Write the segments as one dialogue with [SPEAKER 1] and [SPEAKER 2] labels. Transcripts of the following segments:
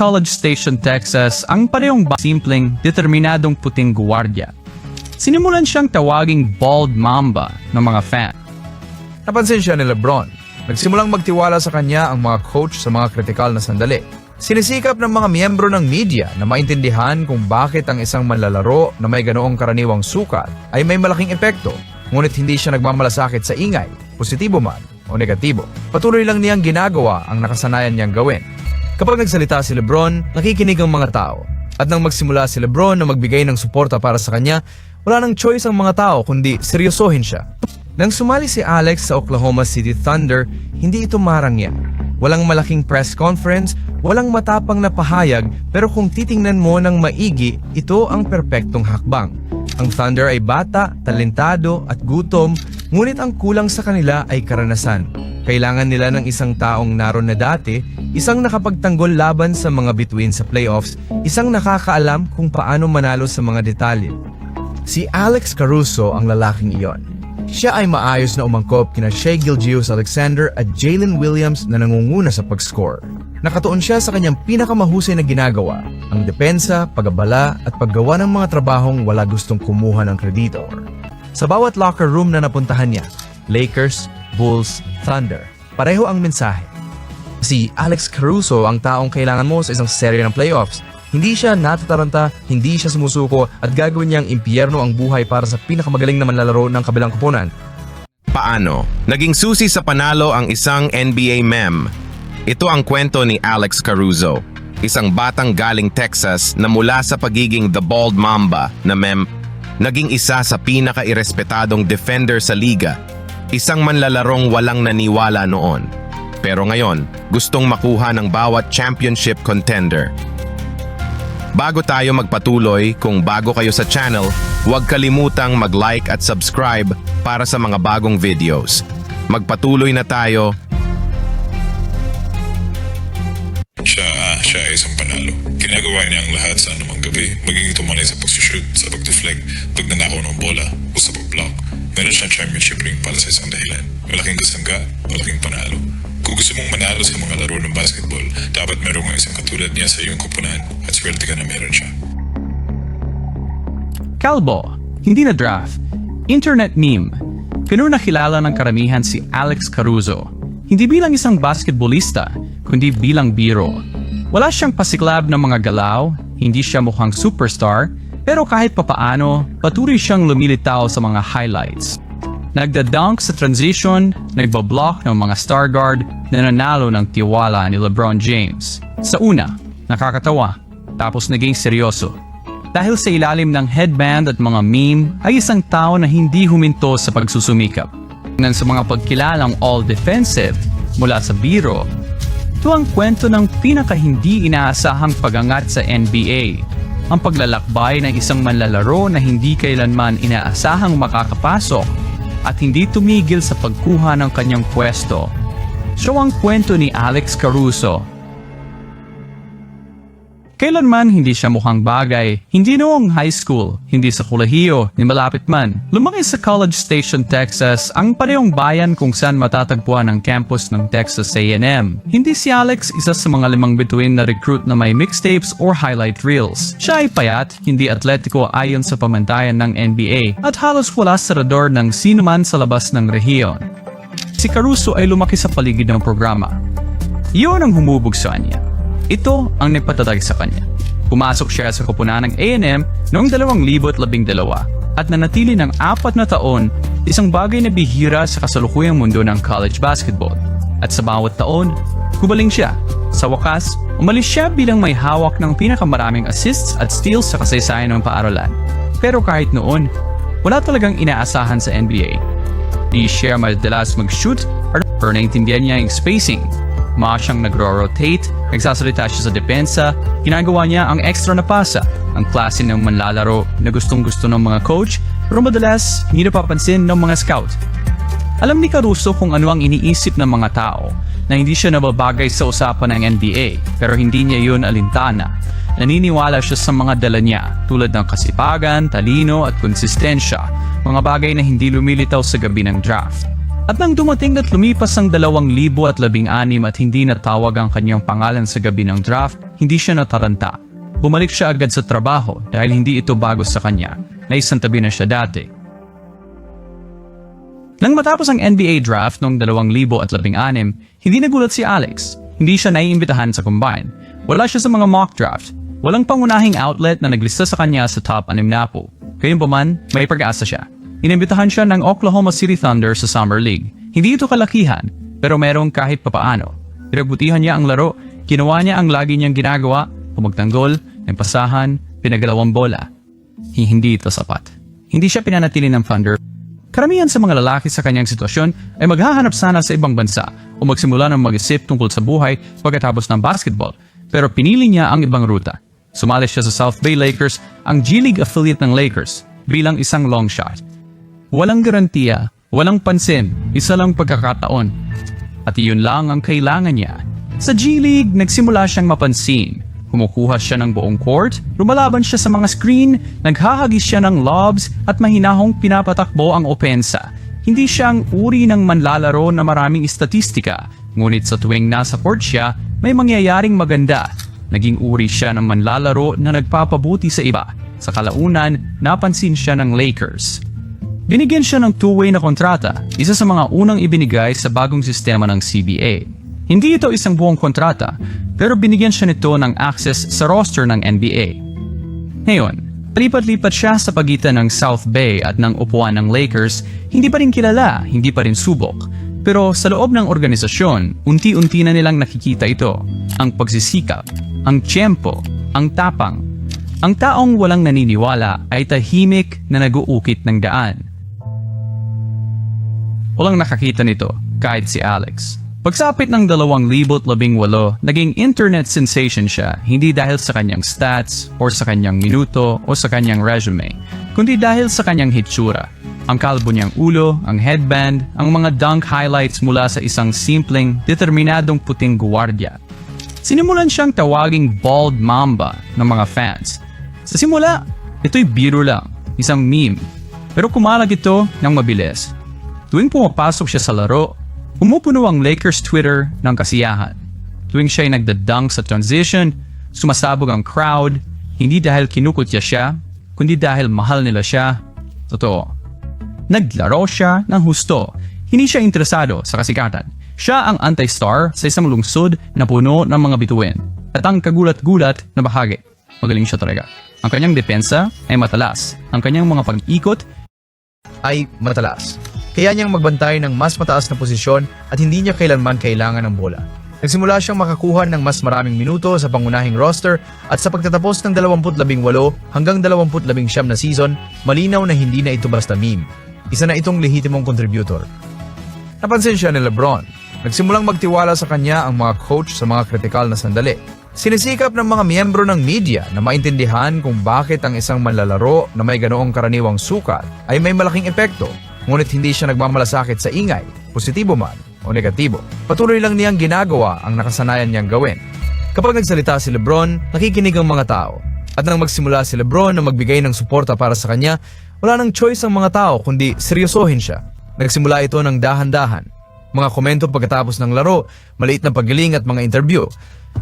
[SPEAKER 1] College Station, Texas ang parehong simpleng, determinadong puting guwardia. Sinimulan siyang tawaging Bald Mamba ng mga fan.
[SPEAKER 2] Napansin siya ni Lebron. Nagsimulang magtiwala sa kanya ang mga coach sa mga kritikal na sandali. Sinisikap ng mga miyembro ng media na maintindihan kung bakit ang isang manlalaro na may ganoong karaniwang sukat ay may malaking epekto, ngunit hindi siya nagmamalasakit sa ingay, positibo man o negatibo. Patuloy lang niyang ginagawa ang nakasanayan niyang gawin. Kapag nagsalita si Lebron, nakikinig ang mga tao. At nang magsimula si Lebron na magbigay ng suporta para sa kanya, wala nang choice ang mga tao kundi seryosohin siya. Nang sumali si Alex sa Oklahoma City Thunder, hindi ito marangya. Walang malaking press conference, walang matapang na pahayag, pero kung titingnan mo ng maigi, ito ang perpektong hakbang. Ang Thunder ay bata, talentado at gutom, ngunit ang kulang sa kanila ay karanasan. Kailangan nila ng isang taong naroon na dati, isang nakapagtanggol laban sa mga bituin sa playoffs, isang nakakaalam kung paano manalo sa mga detalye. Si Alex Caruso ang lalaking iyon. Siya ay maayos na umangkop kina Shea Gilgeous Alexander at Jalen Williams na nangunguna sa pag-score. Nakatuon siya sa kanyang pinakamahusay na ginagawa, ang depensa, pagabala at paggawa ng mga trabahong wala gustong kumuha ng kreditor. Sa bawat locker room na napuntahan niya, Lakers, Bulls, Thunder, pareho ang mensahe. Si Alex Caruso ang taong kailangan mo sa isang serye ng playoffs. Hindi siya natataranta, hindi siya sumusuko at gagawin niyang impyerno ang buhay para sa pinakamagaling na manlalaro ng kabilang koponan.
[SPEAKER 3] Paano? Naging susi sa panalo ang isang NBA mem. Ito ang kwento ni Alex Caruso, isang batang galing Texas na mula sa pagiging The Bald Mamba na mem, naging isa sa pinaka-irespetadong defender sa liga, isang manlalarong walang naniwala noon. Pero ngayon, gustong makuha ng bawat championship contender. Bago tayo magpatuloy, kung bago kayo sa channel, huwag kalimutang mag-like at subscribe para sa mga bagong videos. Magpatuloy na tayo.
[SPEAKER 4] Siya, ay isang panalo. Ginagawa niya ang lahat sa anumang gabi. Maging ito man ay sa pag-shoot, sa pag-deflect, pagnanakaw ng bola, o sa pag-block. Meron siyang championship ring para sa isang dahilan. Malaking kasangga, malaking panalo. Kung gusto mong manalo sa mga laro ng basketball, dapat meron nga isang katulad niya sa iyong kupunan at swerte ka na meron siya.
[SPEAKER 1] Kalbo, hindi na draft. Internet meme. Pero nakilala ng karamihan si Alex Caruso. Hindi bilang isang basketballista, kundi bilang biro. Wala siyang pasiklab ng mga galaw, hindi siya mukhang superstar, pero kahit papaano, patuloy siyang lumilitaw sa mga highlights. Nagda-dunk sa transition, nagbablock ng mga star guard na nanalo ng tiwala ni LeBron James. Sa una, nakakatawa, tapos naging seryoso. Dahil sa ilalim ng headband at mga meme ay isang tao na hindi huminto sa pagsusumikap. Tingnan sa mga pagkilalang all-defensive mula sa biro, ito ang kwento ng pinaka-hindi inaasahang pagangat sa NBA. Ang paglalakbay ng isang manlalaro na hindi kailanman inaasahang makakapasok at hindi tumigil sa pagkuha ng kanyang pwesto. Siya ang kwento ni Alex Caruso Kailanman hindi siya mukhang bagay, hindi noong high school, hindi sa kolehiyo, ni malapit man. Lumaki sa College Station, Texas, ang parehong bayan kung saan matatagpuan ang campus ng Texas A&M. Hindi si Alex isa sa mga limang bituin na recruit na may mixtapes or highlight reels. Siya ay payat, hindi atletiko ayon sa pamantayan ng NBA, at halos wala sa radar ng sino man sa labas ng rehiyon. Si Caruso ay lumaki sa paligid ng programa. Iyon ang humubog sa kanya. Ito ang nagpatatag sa kanya. Pumasok siya sa kupunan ng A&M noong 2012 at nanatili ng apat na taon isang bagay na bihira sa kasalukuyang mundo ng college basketball. At sa bawat taon, kubaling siya. Sa wakas, umalis siya bilang may hawak ng pinakamaraming assists at steals sa kasaysayan ng paaralan. Pero kahit noon, wala talagang inaasahan sa NBA. Di siya madalas mag-shoot or naintindihan niya yung spacing Maa siyang nagro-rotate, nagsasalita siya sa depensa, ginagawa niya ang extra na pasa, ang klase ng manlalaro na gustong gusto ng mga coach pero madalas hindi napapansin ng mga scout. Alam ni Caruso kung ano ang iniisip ng mga tao na hindi siya nababagay sa usapan ng NBA pero hindi niya yun alintana. Naniniwala siya sa mga dala niya tulad ng kasipagan, talino at konsistensya, mga bagay na hindi lumilitaw sa gabi ng draft. At nang dumating at lumipas ang 2016 at hindi natawag ang kanyang pangalan sa gabi ng draft, hindi siya nataranta. Bumalik siya agad sa trabaho dahil hindi ito bago sa kanya. Naisantabi na siya dati. Nang matapos ang NBA draft noong 2016, hindi nagulat si Alex. Hindi siya naiimbitahan sa combine. Wala siya sa mga mock draft. Walang pangunahing outlet na naglista sa kanya sa top 6 na po. Gayunpaman, may pag-asa siya. Inimbitahan siya ng Oklahoma City Thunder sa Summer League. Hindi ito kalakihan, pero merong kahit papaano. Pinagbutihan niya ang laro, ginawa niya ang lagi niyang ginagawa, pumagtanggol, pasahan, pinagalawang bola. Hi- Hindi ito sapat. Hindi siya pinanatili ng Thunder Karamihan sa mga lalaki sa kanyang sitwasyon ay maghahanap sana sa ibang bansa o magsimula ng mag-isip tungkol sa buhay pagkatapos ng basketball. Pero pinili niya ang ibang ruta. Sumali siya sa South Bay Lakers, ang G-League affiliate ng Lakers, bilang isang long shot. Walang garantiya, walang pansin, isa lang pagkakataon. At iyon lang ang kailangan niya. Sa G-League, nagsimula siyang mapansin. Kumukuha siya ng buong court, lumalaban siya sa mga screen, naghahagis siya ng lobs at mahinahong pinapatakbo ang opensa. Hindi siya ang uri ng manlalaro na maraming istatistika, ngunit sa tuwing nasa court siya, may mangyayaring maganda. Naging uri siya ng manlalaro na nagpapabuti sa iba. Sa kalaunan, napansin siya ng Lakers. Binigyan siya ng two-way na kontrata, isa sa mga unang ibinigay sa bagong sistema ng CBA. Hindi ito isang buong kontrata, pero binigyan siya nito ng access sa roster ng NBA. Ngayon, lipat-lipat siya sa pagitan ng South Bay at ng upuan ng Lakers, hindi pa rin kilala, hindi pa rin subok. Pero sa loob ng organisasyon, unti-unti na nilang nakikita ito. Ang pagsisikap, ang tiyempo, ang tapang. Ang taong walang naniniwala ay tahimik na naguukit ng daan. Walang nakakita nito, kahit si Alex. Pagsapit ng 2018, naging internet sensation siya hindi dahil sa kanyang stats or sa kanyang minuto o sa kanyang resume, kundi dahil sa kanyang hitsura. Ang kalbo niyang ulo, ang headband, ang mga dunk highlights mula sa isang simpleng, determinadong puting guwardia. Sinimulan siyang tawaging bald mamba ng mga fans. Sa simula, ito'y biro lang, isang meme. Pero kumalag ito ng mabilis. Tuwing pumapasok siya sa laro, Umupuno ang Lakers Twitter ng kasiyahan. Tuwing siya ay nagdadunk sa transition, sumasabog ang crowd, hindi dahil kinukutya siya, kundi dahil mahal nila siya. Totoo. Naglaro siya ng husto. Hindi siya interesado sa kasikatan. Siya ang anti-star sa isang lungsod na puno ng mga bituin. At ang kagulat-gulat na bahagi. Magaling siya talaga. Ang kanyang depensa ay matalas. Ang kanyang mga pag-ikot
[SPEAKER 2] ay matalas. Kaya niyang magbantay ng mas mataas na posisyon at hindi niya kailanman kailangan ng bola. Nagsimula siyang makakuha ng mas maraming minuto sa pangunahing roster at sa pagtatapos ng 2018 hanggang 2019 na season, malinaw na hindi na ito basta meme. Isa na itong lehitimong contributor. Napansin siya ni Lebron. Nagsimulang magtiwala sa kanya ang mga coach sa mga kritikal na sandali. Sinisikap ng mga miyembro ng media na maintindihan kung bakit ang isang manlalaro na may ganoong karaniwang sukat ay may malaking epekto ngunit hindi siya nagmamalasakit sa ingay, positibo man o negatibo. Patuloy lang niyang ginagawa ang nakasanayan niyang gawin. Kapag nagsalita si Lebron, nakikinig ang mga tao. At nang magsimula si Lebron na magbigay ng suporta para sa kanya, wala nang choice ang mga tao kundi seryosohin siya. Nagsimula ito ng dahan-dahan. Mga komento pagkatapos ng laro, maliit na paggaling at mga interview.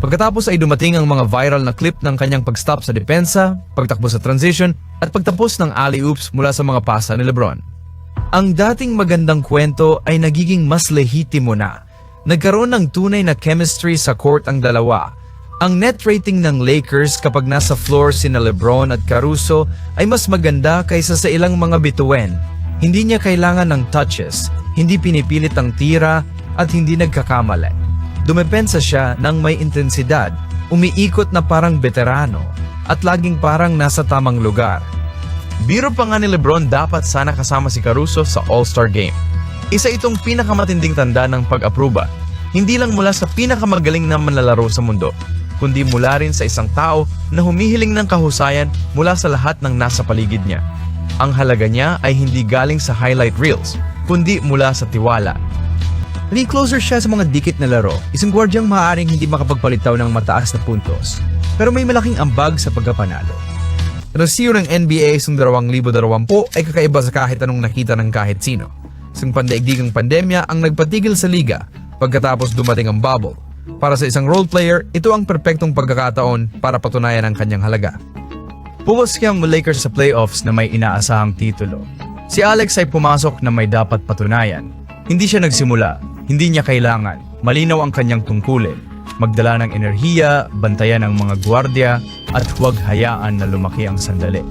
[SPEAKER 2] Pagkatapos ay dumating ang mga viral na clip ng kanyang pag-stop sa depensa, pagtakbo sa transition, at pagtapos ng alley-oops mula sa mga pasa ni Lebron. Ang dating magandang kwento ay nagiging mas lehitimo na. Nagkaroon ng tunay na chemistry sa court ang dalawa. Ang net rating ng Lakers kapag nasa floor sina Lebron at Caruso ay mas maganda kaysa sa ilang mga bituin. Hindi niya kailangan ng touches, hindi pinipilit ang tira at hindi nagkakamali. Dumepensa siya ng may intensidad, umiikot na parang veterano at laging parang nasa tamang lugar. Biro pa nga ni Lebron dapat sana kasama si Caruso sa All-Star Game. Isa itong pinakamatinding tanda ng pag-aproba. Hindi lang mula sa pinakamagaling na manlalaro sa mundo, kundi mula rin sa isang tao na humihiling ng kahusayan mula sa lahat ng nasa paligid niya. Ang halaga niya ay hindi galing sa highlight reels, kundi mula sa tiwala. Naging closer siya sa mga dikit na laro, isang gwardyang maaaring hindi makapagpalitaw ng mataas na puntos, pero may malaking ambag sa pagkapanalo. CEO ng NBA sa 2020 ay kakaiba sa kahit anong nakita ng kahit sino. Isang pandaigdigang pandemya ang nagpatigil sa liga pagkatapos dumating ang bubble. Para sa isang role player, ito ang perpektong pagkakataon para patunayan ang kanyang halaga. Pumaski ang Lakers sa playoffs na may inaasahang titulo. Si Alex ay pumasok na may dapat patunayan. Hindi siya nagsimula, hindi niya kailangan. Malinaw ang kanyang tungkulin. Magdala ng enerhiya, bantayan ang mga gwardya, at huwag hayaan na lumaki ang sandali.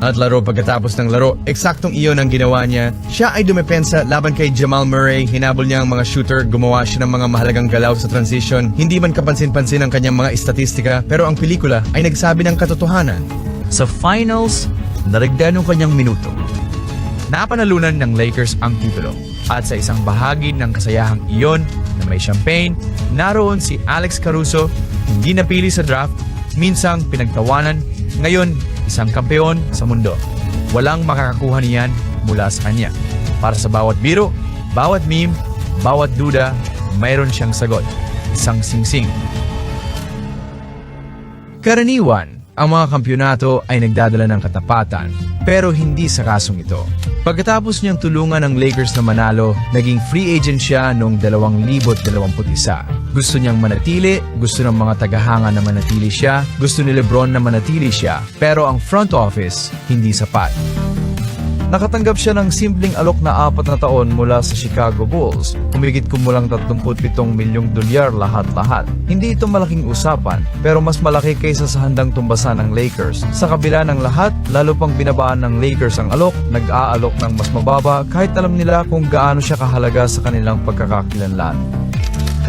[SPEAKER 2] At laro pagkatapos ng laro, eksaktong iyon ang ginawa niya. Siya ay dumepensa laban kay Jamal Murray, hinabol niya ang mga shooter, gumawa siya ng mga mahalagang galaw sa transition. Hindi man kapansin-pansin ang kanyang mga istatistika, pero ang pelikula ay nagsabi ng katotohanan. Sa finals, naragdan ang kanyang minuto. Napanalunan ng Lakers ang titulo. At sa isang bahagi ng kasayahang iyon na may champagne, naroon si Alex Caruso, hindi napili sa draft, minsang pinagtawanan, ngayon isang kampeon sa mundo. Walang makakakuha niyan mula sa kanya. Para sa bawat biro, bawat meme, bawat duda, mayroon siyang sagot. Isang singsing. Karaniwan, ang mga kampyonato ay nagdadala ng katapatan, pero hindi sa kasong ito. Pagkatapos niyang tulungan ng Lakers na manalo, naging free agent siya noong 2021. Gusto niyang manatili, gusto ng mga tagahanga na manatili siya, gusto ni Lebron na manatili siya, pero ang front office hindi sapat. Nakatanggap siya ng simpleng alok na apat na taon mula sa Chicago Bulls. Humigit kumulang 37 milyong dolyar lahat-lahat. Hindi ito malaking usapan, pero mas malaki kaysa sa handang tumbasan ng Lakers. Sa kabila ng lahat, lalo pang binabaan ng Lakers ang alok, nag-aalok ng mas mababa kahit alam nila kung gaano siya kahalaga sa kanilang pagkakakilanlan.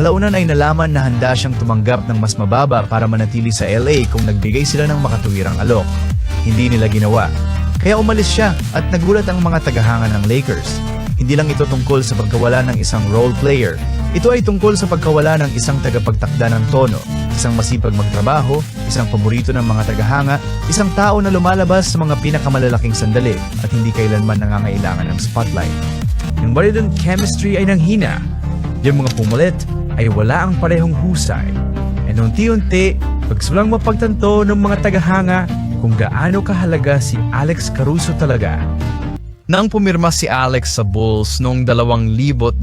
[SPEAKER 2] Kalaunan ay nalaman na handa siyang tumanggap ng mas mababa para manatili sa LA kung nagbigay sila ng makatuwirang alok. Hindi nila ginawa. Kaya umalis siya at nagulat ang mga tagahanga ng Lakers. Hindi lang ito tungkol sa pagkawala ng isang role player. Ito ay tungkol sa pagkawala ng isang tagapagtakda ng tono, isang masipag magtrabaho, isang paborito ng mga tagahanga, isang tao na lumalabas sa mga pinakamalalaking sandali at hindi kailanman nangangailangan ng spotlight. Yung ba rin chemistry ay nanghina. Yung mga pumalit ay wala ang parehong husay. And unti-unti, pagsulang mapagtanto ng mga tagahanga kung gaano kahalaga si Alex Caruso talaga. Nang pumirma si Alex sa Bulls noong 2021,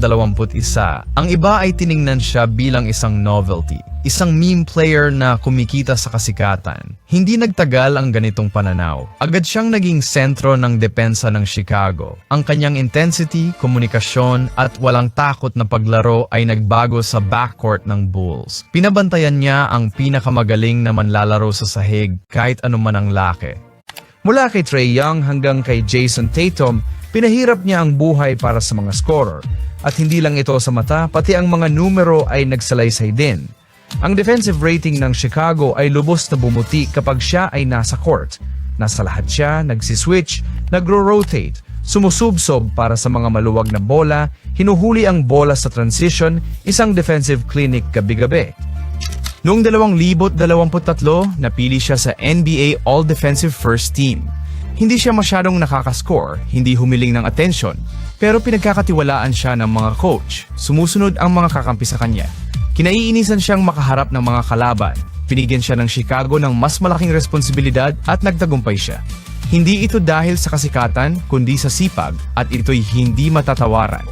[SPEAKER 2] ang iba ay tiningnan siya bilang isang novelty, isang meme player na kumikita sa kasikatan. Hindi nagtagal ang ganitong pananaw. Agad siyang naging sentro ng depensa ng Chicago. Ang kanyang intensity, komunikasyon at walang takot na paglaro ay nagbago sa backcourt ng Bulls. Pinabantayan niya ang pinakamagaling na manlalaro sa sahig kahit anuman ang laki. Mula kay Trey Young hanggang kay Jason Tatum, pinahirap niya ang buhay para sa mga scorer. At hindi lang ito sa mata, pati ang mga numero ay nagsalaysay din. Ang defensive rating ng Chicago ay lubos na bumuti kapag siya ay nasa court. Nasa lahat siya, nagsiswitch, nagro-rotate, sumusubsob para sa mga maluwag na bola, hinuhuli ang bola sa transition, isang defensive clinic gabi-gabi. Noong 2023, napili siya sa NBA All-Defensive First Team. Hindi siya masyadong nakakascore, hindi humiling ng attention, pero pinagkakatiwalaan siya ng mga coach. Sumusunod ang mga kakampi sa kanya. Kinaiinisan siyang makaharap ng mga kalaban. Pinigyan siya ng Chicago ng mas malaking responsibilidad at nagtagumpay siya. Hindi ito dahil sa kasikatan, kundi sa sipag at ito'y hindi matatawaran.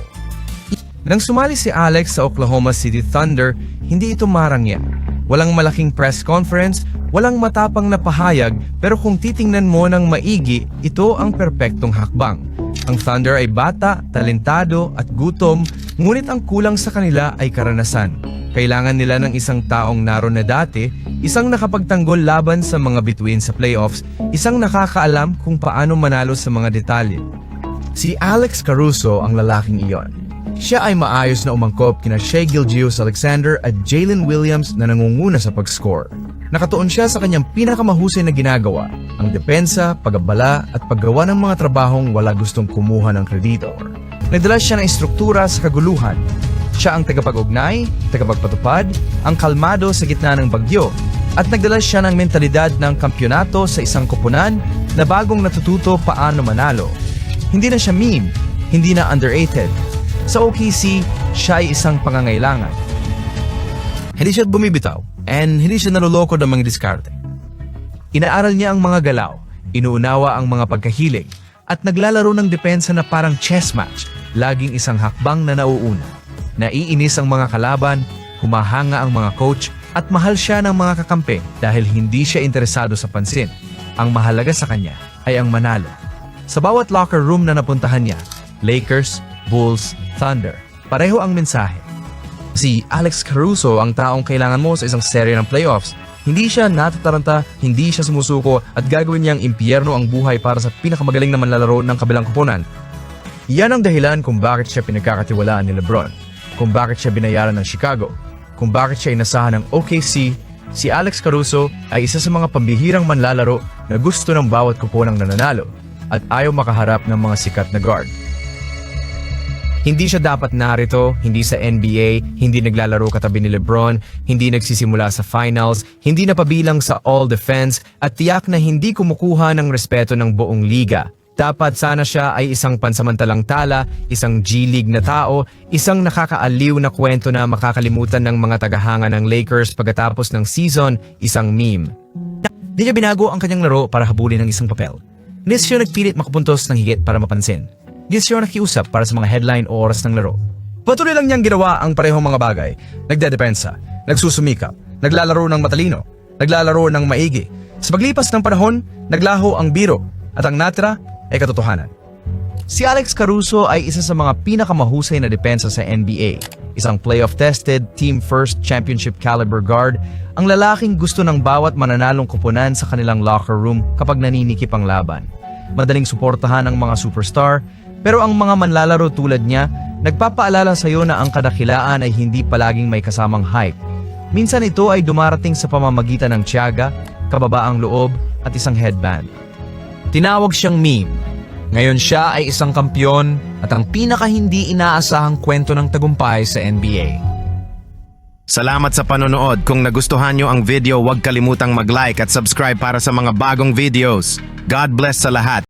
[SPEAKER 2] Nang sumali si Alex sa Oklahoma City Thunder, hindi ito marangya. Walang malaking press conference, walang matapang na pahayag, pero kung titingnan mo ng maigi, ito ang perpektong hakbang. Ang Thunder ay bata, talentado at gutom, ngunit ang kulang sa kanila ay karanasan. Kailangan nila ng isang taong naroon na dati, isang nakapagtanggol laban sa mga bituin sa playoffs, isang nakakaalam kung paano manalo sa mga detalye. Si Alex Caruso ang lalaking iyon. Siya ay maayos na umangkop kina Shea Gilgeous Alexander at Jalen Williams na nangunguna sa pag-score. Nakatuon siya sa kanyang pinakamahusay na ginagawa, ang depensa, pagabala at paggawa ng mga trabahong wala gustong kumuha ng kredito. Nagdala siya ng istruktura sa kaguluhan. Siya ang tagapag-ugnay, tagapagpatupad, ang kalmado sa gitna ng bagyo, at nagdala siya ng mentalidad ng kampyonato sa isang koponan na bagong natututo paano manalo. Hindi na siya meme, hindi na underrated. Sa OKC, siya ay isang pangangailangan. Hindi siya bumibitaw and hindi siya naloloko ng mga diskarte. Inaaral niya ang mga galaw, inuunawa ang mga pagkahilig, at naglalaro ng depensa na parang chess match, laging isang hakbang na nauuna. Naiinis ang mga kalaban, humahanga ang mga coach, at mahal siya ng mga kakampi dahil hindi siya interesado sa pansin. Ang mahalaga sa kanya ay ang manalo. Sa bawat locker room na napuntahan niya, Lakers, Bulls, Thunder, pareho ang mensahe. Si Alex Caruso ang taong kailangan mo sa isang serye ng playoffs. Hindi siya natataranta, hindi siya sumusuko at gagawin niyang impyerno ang buhay para sa pinakamagaling na manlalaro ng kabilang kupunan. Yan ang dahilan kung bakit siya pinagkakatiwalaan ni Lebron, kung bakit siya binayaran ng Chicago, kung bakit siya inasahan ng OKC, si Alex Caruso ay isa sa mga pambihirang manlalaro na gusto ng bawat kupunang nananalo at ayaw makaharap ng mga sikat na guard. Hindi siya dapat narito, hindi sa NBA, hindi naglalaro katabi ni Lebron, hindi nagsisimula sa finals, hindi napabilang sa all-defense at tiyak na hindi kumukuha ng respeto ng buong liga. Dapat sana siya ay isang pansamantalang tala, isang G-League na tao, isang nakakaaliw na kwento na makakalimutan ng mga tagahanga ng Lakers pagkatapos ng season, isang meme. Di niya binago ang kanyang laro para habulin ng isang papel. Hindi siya nagpilit makapuntos ng higit para mapansin. Siya nakiusap para sa mga headline o oras ng laro. Patuloy lang niyang ginawa ang parehong mga bagay. Nagdedepensa, nagsusumikap, naglalaro ng matalino, naglalaro ng maigi. Sa paglipas ng panahon, naglaho ang biro at ang natira ay katotohanan. Si Alex Caruso ay isa sa mga pinakamahusay na depensa sa NBA. Isang playoff-tested, team-first, championship caliber guard, ang lalaking gusto ng bawat mananalong kupunan sa kanilang locker room kapag naninikip ang laban. Madaling suportahan ang mga superstar, pero ang mga manlalaro tulad niya, nagpapaalala sa iyo na ang kadakilaan ay hindi palaging may kasamang hype. Minsan ito ay dumarating sa pamamagitan ng tiyaga, kababaang loob at isang headband. Tinawag siyang meme. Ngayon siya ay isang kampyon at ang pinaka hindi inaasahang kwento ng tagumpay sa NBA.
[SPEAKER 3] Salamat sa panonood. Kung nagustuhan nyo ang video, huwag kalimutang mag-like at subscribe para sa mga bagong videos. God bless sa lahat.